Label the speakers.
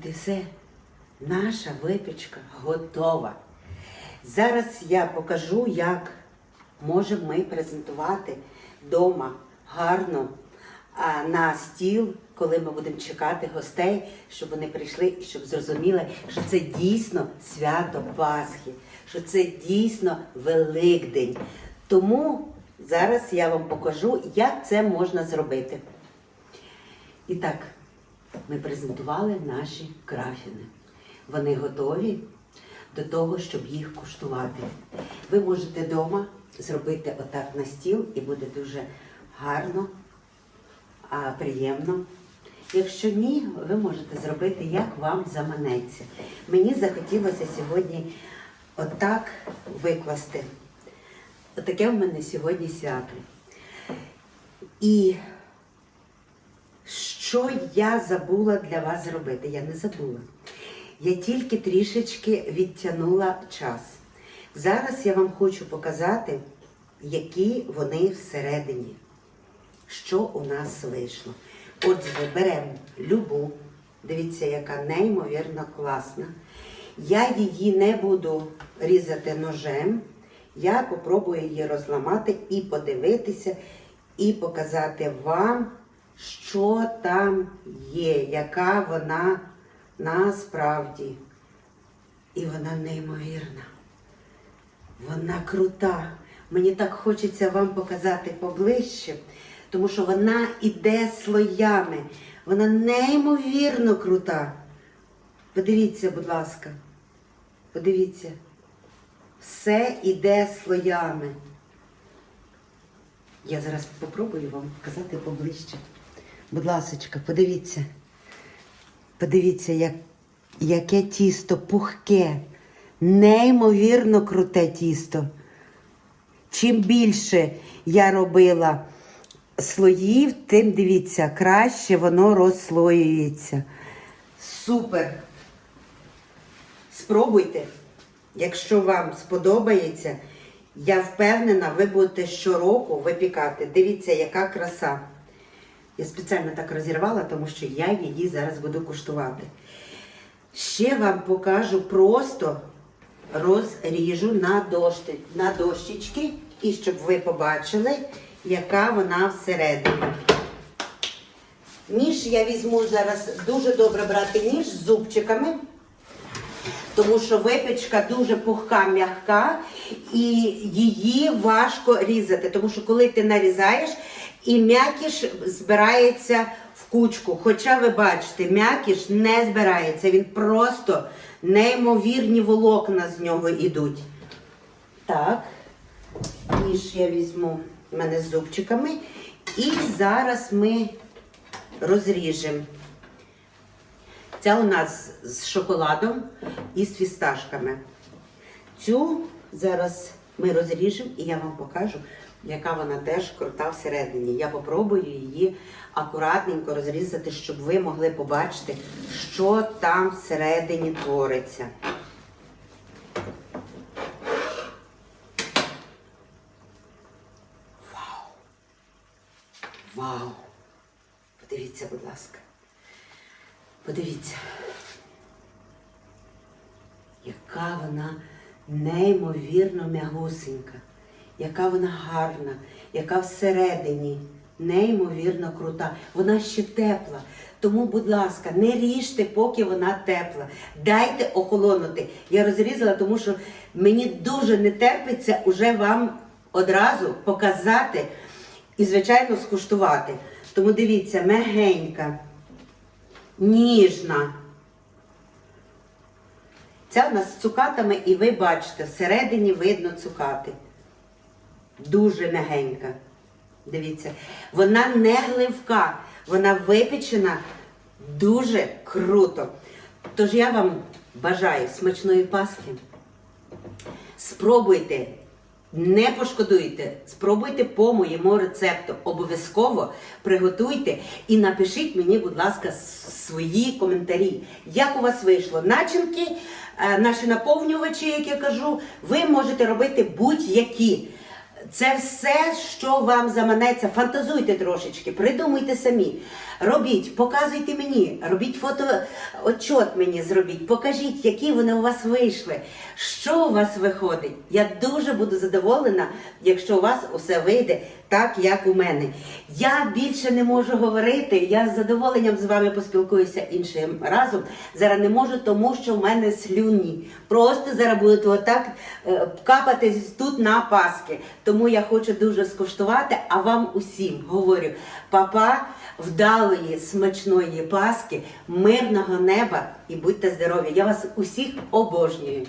Speaker 1: От і все. Наша випічка готова. Зараз я покажу, як можемо ми презентувати вдома гарно на стіл, коли ми будемо чекати гостей, щоб вони прийшли і щоб зрозуміли, що це дійсно свято Пасхи, що це дійсно Великдень. Тому зараз я вам покажу, як це можна зробити. І так, ми презентували наші крафіни. Вони готові до того, щоб їх куштувати. Ви можете вдома зробити отак на стіл і буде дуже гарно, а приємно. Якщо ні, ви можете зробити, як вам заманеться. Мені захотілося сьогодні отак викласти. Отаке в мене сьогодні свято. І що я забула для вас зробити? Я не забула. Я тільки трішечки відтягнула час. Зараз я вам хочу показати, які вони всередині. Що у нас вийшло. Отже, беремо любу. Дивіться, яка неймовірно класна. Я її не буду різати ножем. Я попробую її розламати і подивитися, і показати вам, що там є, яка вона насправді. І вона неймовірна. Вона крута. Мені так хочеться вам показати поближче, тому що вона іде слоями. Вона неймовірно крута. Подивіться, будь ласка. Подивіться. Все іде слоями. Я зараз попробую вам показати поближче. Будь ласочка, подивіться. Подивіться, як, яке тісто пухке, неймовірно круте тісто. Чим більше я робила слоїв, тим дивіться, краще воно розслоюється. Супер! Спробуйте. Якщо вам сподобається, я впевнена, ви будете щороку випікати. Дивіться, яка краса. Я спеціально так розірвала, тому що я її зараз буду куштувати. Ще вам покажу просто розріжу на, дошти, на дощечки, і щоб ви побачили, яка вона всередині. Ніж я візьму зараз дуже добре брати ніж з зубчиками, тому що випічка дуже пухка, м'яка, і її важко різати. Тому що коли ти нарізаєш, і м'якіш збирається в кучку. Хоча ви бачите, м'якіш не збирається, він просто неймовірні волокна з нього йдуть. Так, ніж я візьму в мене з зубчиками. І зараз ми розріжемо. Ця у нас з шоколадом і з фісташками. Цю зараз ми розріжемо і я вам покажу, яка вона теж крута всередині. Я попробую її акуратненько розрізати, щоб ви могли побачити, що там всередині твориться. Вау! Вау! Подивіться, будь ласка. Подивіться, яка вона неймовірно м'ягусенька, яка вона гарна, яка всередині неймовірно крута. Вона ще тепла. Тому, будь ласка, не ріжте, поки вона тепла. Дайте охолонути. Я розрізала, тому що мені дуже не терпиться уже вам одразу показати і, звичайно, скуштувати. Тому дивіться, мегенька ніжна. Ця у нас з цукатами, і ви бачите, всередині видно цукати. Дуже м'ягенька. Дивіться, вона не гливка, вона випечена дуже круто. Тож я вам бажаю смачної паски. Спробуйте, не пошкодуйте, спробуйте по моєму рецепту. Обов'язково приготуйте і напишіть мені, будь ласка, свої коментарі. Як у вас вийшло? Начинки, е, наші наповнювачі, як я кажу, ви можете робити будь-які. Це все, що вам заманеться. Фантазуйте трошечки, придумуйте самі. Робіть, показуйте мені, робіть фотоотчот мені зробіть, покажіть, які вони у вас вийшли, що у вас виходить. Я дуже буду задоволена, якщо у вас усе вийде так, як у мене. Я більше не можу говорити. Я з задоволенням з вами поспілкуюся іншим разом. Зараз не можу, тому що в мене слюні. Просто зараз будуть отак е, капати тут на паски. Тому я хочу дуже скуштувати, а вам усім говорю, папа, вдалої, смачної паски, мирного неба і будьте здорові. Я вас усіх обожнюю.